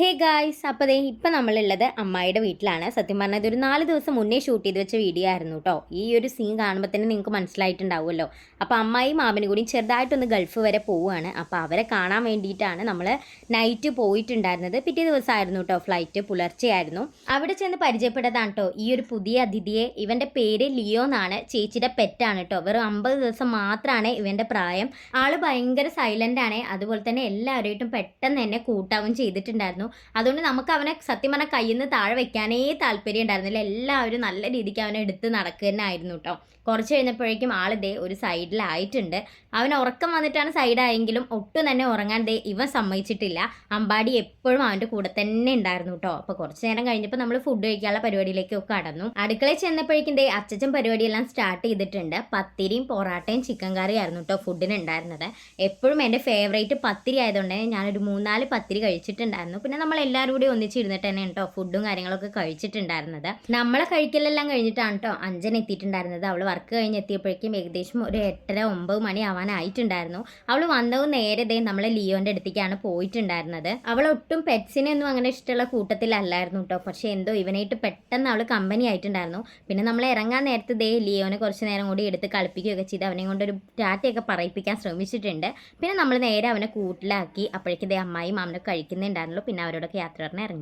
Hey guys അപ്പോൾ ദേ ഇപ്പം നമ്മളുള്ളത് അമ്മായിയുടെ വീട്ടിലാണ്. സത്യം പറഞ്ഞാൽ ഇതൊരു നാല് ദിവസം മുന്നേ ഷൂട്ട് ചെയ്ത് വെച്ച വീഡിയോ ആയിരുന്നു കേട്ടോ ഈ ഒരു സീൻ കാണുമ്പോൾ തന്നെ നിങ്ങൾക്ക് മനസ്സിലായിട്ടുണ്ടാവുമല്ലോ. അപ്പോൾ അമ്മായി മാമനും കൂടി ചെറുതായിട്ടൊന്ന് ഗൾഫ് വരെ പോവുകയാണ്. അപ്പോൾ അവരെ കാണാൻ വേണ്ടിയിട്ടാണ് നമ്മൾ നൈറ്റ് പോയിട്ടുണ്ടായിരുന്നത്. പിറ്റേ ദിവസമായിരുന്നു കേട്ടോ ഫ്ലൈറ്റ് പുലർച്ചെയായിരുന്നു. അവിടെ ചെന്ന് പരിചയപ്പെട്ടതാണ് കേട്ടോ ഈ ഒരു പുതിയ അതിഥിയെ. ഇവന്റെ പേര് ലിയോ എന്നാണ്. ചേച്ചിയുടെ പെറ്റാണ് കേട്ടോ വെറും അമ്പത് ദിവസം മാത്രമാണ് ഇവന്റെ പ്രായം. ആൾ ഭയങ്കര സൈലന്റ് ആണ്. അതുപോലെ തന്നെ എല്ലാവരുമായിട്ടും പെട്ടെന്ന് തന്നെ കൂട്ടാവും ചെയ്തിട്ടുണ്ടായിരുന്നു. അതുകൊണ്ട് നമുക്ക് അവനെ സത്യം പറഞ്ഞാൽ കയ്യിൽ നിന്ന് താഴെ വെക്കാനേ താല്പര്യം ഉണ്ടായിരുന്നില്ല. എല്ലാവരും നല്ല രീതിക്ക് അവനെ എടുത്ത് നടക്കുക തന്നെ ആയിരുന്നു കേട്ടോ കുറച്ച് കഴിഞ്ഞപ്പോഴേക്കും ആൾ ദേ ഒരു സൈഡിലായിട്ടുണ്ട് അവൻ ഉറക്കം വന്നിട്ടാണ് സൈഡായെങ്കിലും ഒട്ടും തന്നെ ഉറങ്ങാൻ ദേ ഇവൻ സമ്മതിച്ചിട്ടില്ല. അമ്പാടി എപ്പോഴും അവന്റെ കൂടെ തന്നെ ഉണ്ടായിരുന്നു കേട്ടോ അപ്പോൾ കുറച്ച് നേരം കഴിഞ്ഞപ്പോൾ നമ്മൾ ഫുഡ് കഴിക്കാനുള്ള പരിപാടിയിലേക്കൊക്കെ കടന്നു. അടുക്കളയിൽ ചെന്നപ്പോഴേക്കും ദേ അച്ചച്ചൻ പരിപാടിയെല്ലാം സ്റ്റാർട്ട് ചെയ്തിട്ടുണ്ട്. പത്തിരിയും പൊറാട്ടയും ചിക്കൻ കറിയും ആയിരുന്നു കേട്ടോ ഫുഡിന് ഉണ്ടായിരുന്നത്. എപ്പോഴും എന്റെ ഫേവറേറ്റ് പത്തിരി ആയതുകൊണ്ട് ഞാനൊരു മൂന്നാൽ പത്തിരി കഴിച്ചിട്ടുണ്ടായിരുന്നു. പിന്നെ നമ്മൾ എല്ലാവരും കൂടി ഒന്നിച്ചിരുന്നിട്ട് തന്നെ കേട്ടോ ഫുഡും കാര്യങ്ങളൊക്കെ കഴിച്ചിട്ടുണ്ടായിരുന്നത്. നമ്മളെ കഴിക്കലെല്ലാം കഴിഞ്ഞിട്ടാണ് കേട്ടോ അഞ്ചൻ എത്തിയിട്ടുണ്ടായിരുന്നത്. അവൾ വർക്ക് കഴിഞ്ഞ് എത്തിയപ്പോഴേക്കും ഏകദേശം ഒരു എട്ടര ഒമ്പത് മണി ആവാനായിട്ടുണ്ടായിരുന്നു. അവൾ വന്നതും നേരെ നമ്മളെ ലിയോന്റെ അടുത്തേക്കാണ് പോയിട്ടുണ്ടായിരുന്നത്. അവൾ ഒട്ടും പെറ്റ്സിനെ ഒന്നും അങ്ങനെ ഇഷ്ടമുള്ള കൂട്ടത്തിലല്ലായിരുന്നു കേട്ടോ പക്ഷേ എന്തോ ഇവനായിട്ട് പെട്ടെന്ന് അവൾ കമ്പനി ആയിട്ടുണ്ടായിരുന്നു. പിന്നെ നമ്മൾ ഇറങ്ങാൻ നേരത്തെ ദേ ലിയോനെ കുറച്ച് നേരം കൂടി എടുത്ത് കളിപ്പിക്കുകയൊക്കെ ചെയ്ത് അവനെ കൊണ്ട് ഒരു ടാറ്റയൊക്കെ പറയിപ്പിക്കാൻ ശ്രമിച്ചിട്ടുണ്ട്. പിന്നെ നമ്മൾ നേരെ അവനെ കൂട്ടിലാക്കി. അപ്പോഴേക്കും ദേ അമ്മായി മാമനെ കഴിക്കുന്നുണ്ടായിരുന്നുള്ളൂ. പിന്നെ അവരോടൊക്കെ യാത്ര പറഞ്ഞ് ഇറങ്ങി.